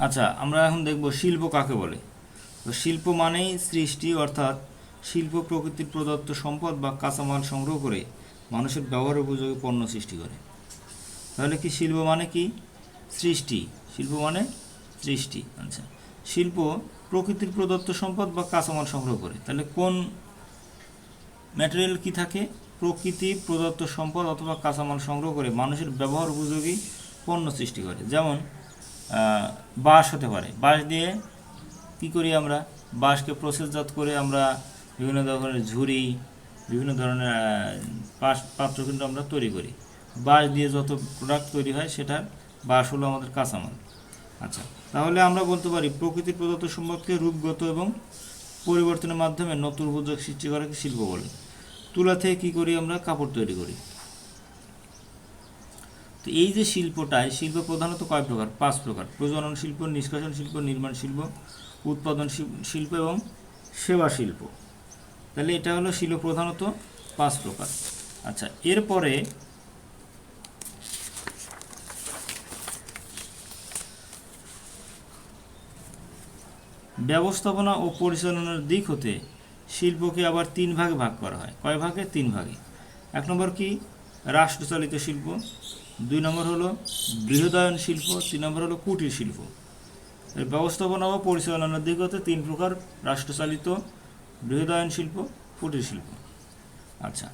আচ্ছা আমরা এখন দেখব শিল্প কাকে বলে? তো শিল্প মানেই সৃষ্টি, অর্থাৎ শিল্প প্রকৃতির প্রদত্ত সম্পদ বা কাঁচামাল সংগ্রহ করে মানুষের ব্যবহার উপযোগী পণ্য সৃষ্টি করে। তাহলে কি শিল্প মানে কি? সৃষ্টি। শিল্প মানে সৃষ্টি। আচ্ছা শিল্প প্রকৃতির প্রদত্ত সম্পদ বা কাঁচামাল সংগ্রহ করে। তাহলে কোন ম্যাটেরিয়াল কি থাকে? প্রকৃতি প্রদত্ত সম্পদ অথবা কাঁচামাল সংগ্রহ করে মানুষের ব্যবহার উপযোগী পণ্য সৃষ্টি করে। যেমন বাঁশ হতে পারে। বাঁশ দিয়ে কি করি আমরা? বাঁশকে প্রসেসজাত করে আমরা বিভিন্ন ধরনের ঝুড়ি, বিভিন্ন ধরনের পাত্র কিন্তু আমরা তৈরি করি। বাঁশ দিয়ে যত প্রোডাক্ট তৈরি হয়, সেটার বাঁশ হলো আমাদের কাঁচামাল। আচ্ছা তাহলে আমরা বলতে পারি প্রকৃতির প্রদত্ত সম্পদকে রূপগত এবং পরিবর্তনের মাধ্যমে নতুন উপযোগ সৃষ্টি করাকে শিল্প বলে। তুলা থেকে কী করি আমরা? কাপড় তৈরি করি। তো এই যে শিল্পটায়, শিল্প প্রধানত কয় প্রকার? পাঁচ প্রকার। প্রজনন শিল্প, নিষ্কাশন শিল্প, নির্মাণ শিল্প, উৎপাদন শিল- শিল্প এবং সেবা শিল্প। তাহলে এটা হলো শিল্প প্রধানত পাঁচ প্রকার। আচ্ছা এরপরে ব্যবস্থাপনা ও পরিচালনার দিক হতে শিল্পকে আবার তিন ভাগে ভাগ করা হয়। কয় ভাগে? তিন ভাগে। এক নম্বর কি? রাষ্ট্রচালিত শিল্প, দুই নম্বর হলো বৃহদায়ন শিল্প, তিন নম্বর হলো কুটির শিল্প। ব্যবস্থাপনা ও পরিচালনার দিক হতে তিন প্রকার, রাষ্ট্রচালিত, বৃহদায়ন শিল্প, কুটির শিল্প। আচ্ছা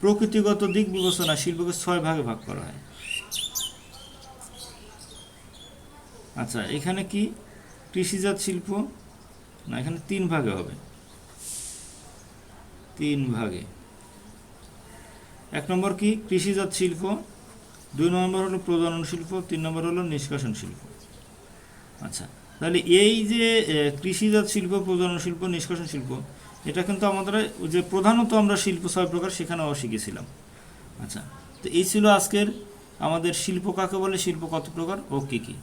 প্রকৃতিগত দিক বিবেচনা শিল্পকে ছয় ভাগে ভাগ করা হয়। আচ্ছা এখানে কি কৃষিজাত শিল্প? না, এখানে তিন ভাগে হবে। তিন ভাগে। এক নম্বর কি? কৃষিজাত শিল্প। দুই নম্বর হলো প্রজনন শিল্প, তিন নম্বর হলো নিষ্কাশন শিল্প। আচ্ছা তাহলে এই যে কৃষিজাত শিল্প, প্রজনন শিল্প, নিষ্কাশন শিল্প, এটা কিন্তু আমাদের যে প্রধানত আমরা শিল্প ছয় প্রকার সেখানেও শিখেছিলাম। আচ্ছা তো এই ছিল আজকের আমাদের শিল্প কাকে বলে, শিল্প কত প্রকার ও কী কী?